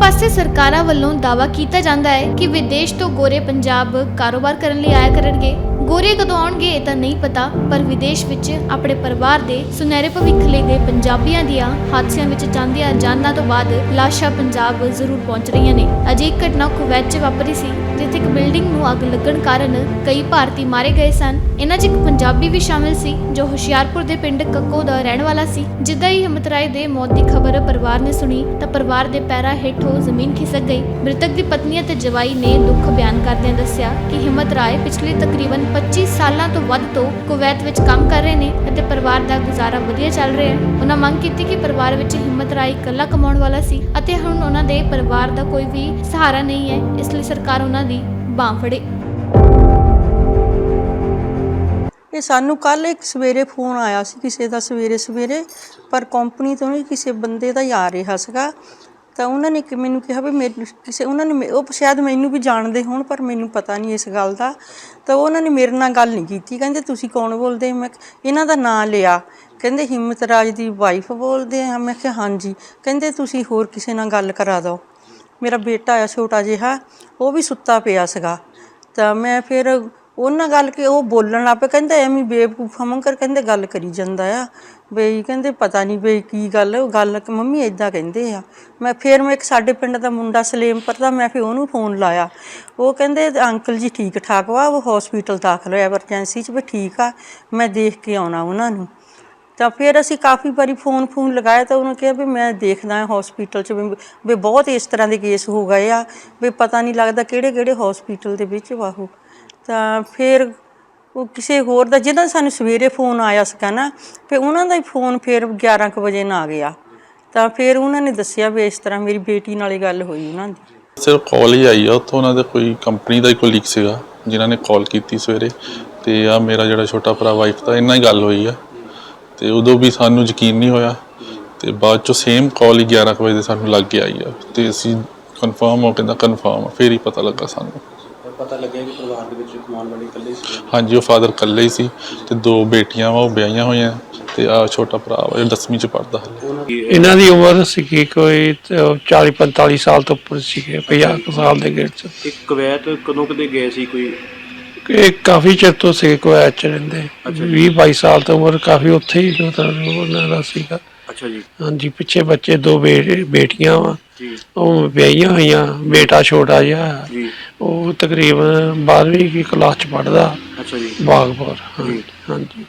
ਪਾਸੇ ਸਰਕਾਰਾਂ ਵੱਲੋਂ ਦਾਅਵਾ ਕੀਤਾ ਜਾਂਦਾ ਹੈ ਕਿ ਵਿਦੇਸ਼ ਤੋਂ ਗੋਰੇ ਪੰਜਾਬ ਕਾਰੋਬਾਰ ਕਰਨ ਲਈ ਆਇਆ ਕਰਨਗੇ। ਗੋਰੇ ਕਦੋਂ ਆਉਣਗੇ ਇਹ ਤਾਂ ਨਹੀਂ ਪਤਾ, ਪਰ ਵਿਦੇਸ਼ ਵਿੱਚ ਆਪਣੇ ਪਰਿਵਾਰ ਦੇ ਸੁਨਹਿਰੇ ਭਵਿੱਖ ਲਈ ਦੇ ਪੰਜਾਬੀਆਂ ਦੀਆਂ ਹਾਦਸਿਆਂ ਵਿੱਚ ਜਾਂਦੀਆਂ ਜਾਨਾਂ ਤੋਂ ਬਾਅਦ ਲਾਸ਼ਾਂ ਪੰਜਾਬ ਜ਼ਰੂਰ ਪਹੁੰਚ ਰਹੀਆਂ ਨੇ। ਅਜੇ ਇੱਕ ਘਟਨਾ ਕੁਵੈਤ 'ਚ ਵਾਪਰੀ ਸੀ, ਜਿੱਥੇ ਇੱਕ ਬਿਲਡਿੰਗ ਨੂੰ ਅੱਗ ਲੱਗਣ ਕਾਰਨ ਕਈ ਭਾਰਤੀ ਮਾਰੇ ਗਏ ਸਨ। ਇਹਨਾਂ 'ਚ ਇੱਕ ਪੰਜਾਬੀ ਵੀ ਸ਼ਾਮਿਲ ਸੀ, ਜੋ ਹੁਸ਼ਿਆਰਪੁਰ ਦੇ ਪਿੰਡ ਕੱਕੋ ਦਾ ਰਹਿਣ ਵਾਲਾ ਸੀ। ਜਿੱਦਾਂ ਹੀ ਹਿੰਮਤ ਰਾਏ ਦੇ ਮੌਤ ਦੀ ਖਬਰ ਪਰਿਵਾਰ ਨੇ ਸੁਣੀ, ਤਾਂ ਪਰਿਵਾਰ ਦੇ ਪੈਰਾਂ ਹੇਠੋਂ ਜ਼ਮੀਨ ਖਿਸਕ ਗਈ। ਮ੍ਰਿਤਕ ਦੀ ਪਤਨੀ ਅਤੇ ਜਵਾਈ ਨੇ ਦੁੱਖ ਬਿਆਨ ਕਰਦਿਆਂ ਦੱਸਿਆ ਕਿ ਹਿੰਮਤ ਰਾਏ ਪਿਛਲੇ ਤਕਰੀਬਨ 25 ਸਾਲਾਂ ਤੋਂ ਵੱਧ ਤੋਂ ਕੁਵੈਤ ਵਿੱਚ ਕੰਮ ਕਰ ਰਹੇ ਨੇ ਅਤੇ ਪਰਿਵਾਰ ਦਾ ਗੁਜ਼ਾਰਾ ਵਧੀਆ ਚੱਲ ਰਿਹਾ ਹੈ। ਉਹਨਾਂ ਮੰਗ ਕੀਤੀ ਕਿ ਪਰਿਵਾਰ ਵਿੱਚ ਹਿੰਮਤ ਰਾਏ ਇਕੱਲਾ ਕਮਾਉਣ ਵਾਲਾ ਸੀ ਅਤੇ ਹੁਣ ਉਹਨਾਂ ਦੇ ਪਰਿਵਾਰ ਦਾ ਕੋਈ ਵੀ ਸਹਾਰਾ ਨਹੀਂ ਹੈ, ਇਸ ਲਈ ਸਰਕਾਰ ਉਹਨਾਂ ਦੀ ਬਾਂਹ ਫੜੇ। ਇਹ ਸਾਨੂੰ ਕੱਲ ਇੱਕ ਸਵੇਰੇ ਫੋਨ ਆਇਆ ਸੀ ਕਿਸੇ ਦਾ ਸਵੇਰੇ ਸਵੇਰੇ ਪਰ ਕੰਪਨੀ ਤੋਂ ਨਹੀਂ ਕਿਸੇ ਬੰਦੇ ਦਾ ਹੀ ਆ ਰਿਹਾ ਸੀਗਾ। ਤਾਂ ਉਹਨਾਂ ਨੇ ਕਿ ਮੈਨੂੰ ਕਿਹਾ ਵੀ ਮੈਨੂੰ ਕਿਸੇ ਉਹਨਾਂ ਨੇ ਮੇ- ਉਹ ਸ਼ਾਇਦ ਮੈਨੂੰ ਵੀ ਜਾਣਦੇ ਹੋਣ ਪਰ ਮੈਨੂੰ ਪਤਾ ਨਹੀਂ ਇਸ ਗੱਲ ਦਾ। ਤਾਂ ਉਹਨਾਂ ਨੇ ਮੇਰੇ ਨਾਲ ਗੱਲ ਨਹੀਂ ਕੀਤੀ। ਕਹਿੰਦੇ ਤੁਸੀਂ ਕੌਣ ਬੋਲਦੇ? ਮੈਂ ਕਿਹਾ, ਇਹਨਾਂ ਦਾ ਨਾਂ ਲਿਆ। ਕਹਿੰਦੇ ਹਿੰਮਤ ਰਾਜ ਦੀ ਵਾਈਫ ਬੋਲਦੇ ਆ। ਮੈਂ ਕਿਹਾ ਹਾਂਜੀ। ਕਹਿੰਦੇ ਤੁਸੀਂ ਹੋਰ ਕਿਸੇ ਨਾਲ ਗੱਲ ਕਰਾ ਦਿਓ। ਮੇਰਾ ਬੇਟਾ ਆ ਛੋਟਾ ਜਿਹਾ ਉਹ ਵੀ ਸੁੱਤਾ ਪਿਆ ਸੀਗਾ। ਤਾਂ ਮੈਂ ਫਿਰ ਉਹਨਾਂ ਗੱਲ ਕਿ ਉਹ ਬੋਲਣ ਲੱਗ ਪਏ, ਕਹਿੰਦਾ ਐਵੇਂ ਬੇਵਕੂਫਾ ਮੰਗਰ ਕਹਿੰਦੇ ਗੱਲ ਕਰੀ ਜਾਂਦਾ ਆ। ਬਈ ਕਹਿੰਦੇ ਪਤਾ ਨਹੀਂ ਬਈ ਕੀ ਗੱਲ ਉਹ ਗੱਲ ਕਿ ਮੰਮੀ ਇਦਾਂ ਕਹਿੰਦੇ ਆ। ਮੈਂ ਫਿਰ ਮੈਂ ਇੱਕ ਸਾਡੇ ਪਿੰਡ ਦਾ ਮੁੰਡਾ ਸਲੇਮਪੁਰ ਦਾ, ਮੈਂ ਫਿਰ ਉਹਨੂੰ ਫੋਨ ਲਾਇਆ। ਉਹ ਕਹਿੰਦੇ ਅੰਕਲ ਜੀ ਠੀਕ ਠਾਕ ਵਾ, ਉਹ ਹਸਪੀਟਲ ਦਾਖਲ ਹੋਇਆ ਐਮਰਜੈਂਸੀ 'ਚ ਵੀ ਠੀਕ ਆ, ਮੈਂ ਦੇਖ ਕੇ ਆਉਣਾ ਉਹਨਾਂ ਨੂੰ। ਤਾਂ ਫਿਰ ਅਸੀਂ ਕਾਫੀ ਵਾਰੀ ਫੋਨ ਫੋਨ ਲਗਾਇਆ ਤਾਂ ਉਹਨੇ ਕਿਹਾ ਵੀ ਮੈਂ ਦੇਖਦਾ ਹਾਂ ਹਸਪੀਟਲ 'ਚ ਵੀ ਬਹੁਤ ਇਸ ਤਰ੍ਹਾਂ ਦੇ ਕੇਸ ਹੋ ਗਏ ਆ, ਵੀ ਪਤਾ ਨਹੀਂ ਲੱਗਦਾ ਕਿਹੜੇ ਕਿਹੜੇ ਹਸਪੀਟਲ ਦੇ ਵਿੱਚ ਵਾ ਉਹ। ਤਾਂ ਫਿਰ ਉਹ ਕਿਸੇ ਹੋਰ ਦਾ ਜਿਹਦਾ ਸਾਨੂੰ ਸਵੇਰੇ ਫੋਨ ਆਇਆ ਸੀਗਾ ਨਾ, ਫਿਰ ਉਹਨਾਂ ਦਾ ਹੀ ਫੋਨ ਫਿਰ 11 ਵਜੇ ਨਾ ਆ ਗਿਆ। ਤਾਂ ਫਿਰ ਉਹਨਾਂ ਨੇ ਦੱਸਿਆ ਵੀ ਇਸ ਤਰ੍ਹਾਂ ਮੇਰੀ ਬੇਟੀ ਨਾਲ ਹੀ ਗੱਲ ਹੋਈ ਉਹਨਾਂ ਦੀ। ਸਿਰਫ ਕਾਲ ਹੀ ਆਈ ਆ, ਉੱਥੋਂ ਉਹਨਾਂ ਦੇ ਕੋਈ ਕੰਪਨੀ ਦਾ ਹੀ ਕੋਈ ਲੀਕ ਸੀਗਾ, ਜਿਨ੍ਹਾਂ ਨੇ ਕਾਲ ਕੀਤੀ ਸਵੇਰੇ। ਤੇ ਆ ਮੇਰਾ ਜਿਹੜਾ ਛੋਟਾ ਭਰਾ ਵਾਈਫ ਦਾ, ਇੰਨਾ ਹੀ ਗੱਲ ਹੋਈ ਆ। ਤੇ ਉਦੋਂ ਵੀ ਸਾਨੂੰ ਯਕੀਨ ਨਹੀਂ ਹੋਇਆ। ਤੇ ਬਾਅਦ ਚੋਂ ਸੇਮ ਕਾਲ ਹੀ 11 ਕੁ ਵਜੇ ਸਾਨੂੰ ਲੱਗ ਕੇ ਆਈ ਆ। ਤੇ ਅਸੀਂ ਕਨਫਰਮ ਹੋ ਕਹਿੰਦਾ ਕਨਫਰਮ ਫੇਰ ਹੀ ਪਤਾ ਲੱਗਾ ਸਾਨੂੰ। ਪਤਾ ਲੱਗਿਆ ਕਿ ਪਰਿਵਾਰ ਦੇ ਵਿੱਚ ਕਮਾਉਣ ਵਾਲੇ ਇਕੱਲੇ ਸੀ। ਹਾਂਜੀ ਉਹ ਫਾਦਰ ਇਕੱਲੇ ਹੀ ਸੀ ਤੇ ਦੋ ਬੇਟੀਆਂ ਵਾ ਉਹ ਵਿਆਹੀਆਂ ਹੋਈਆਂ ਤੇ ਆ ਛੋਟਾ ਭਰਾ ਵਾ ਇਹ 10ਵੀਂ ਚ ਪੜਦਾ ਹਲੇ। ਉਹਨਾਂ ਦੀ ਇਹਨਾਂ ਦੀ ਉਮਰ ਸੀਗੀ ਕੋਈ 40 45 ਸਾਲ ਤੋਂ ਉੱਪਰ ਸੀਗੇ 50 ਕੁ ਸਾਲ ਦੇ ਗੇੜ ਚ। ਇੱਕ ਕਵੈਤ ਕਦੋਂ ਕਦੇ ਗਏ ਸੀ ਕੋਈ? ਇਹ ਕਾਫੀ ਚਿਰ ਤੋਂ ਸੀ ਕੁਵੈਤ ਚ ਰਹਿੰਦੇ। 20 22 ਸਾਲ ਤੋਂ ਉਮਰ ਕਾਫੀ ਉੱਥੇ ਹੀ ਮਤਲਬ ਉਹਨਾਂ ਦਾ ਸੀਗਾ। ਅੱਛਾ ਜੀ। ਹਾਂਜੀ ਪਿੱਛੇ ਬੱਚੇ ਦੋ ਬੇਟੀਆਂ ਵਾ। ਜੀ। ਉਹ ਵਿਆਹੀਆਂ ਹੋਈਆਂ ਬੇਟਾ ਛੋਟਾ ਜਿਹਾ। ਜੀ। ਉਹ ਤਕਰੀਬਨ 12ਵੀਂ ਦੀ ਕਲਾਸ ਚ ਪੜਦਾ ਅੱਛਾ ਜੀ। ਬਾਗਪੁਰ ਹਾਂਜੀ।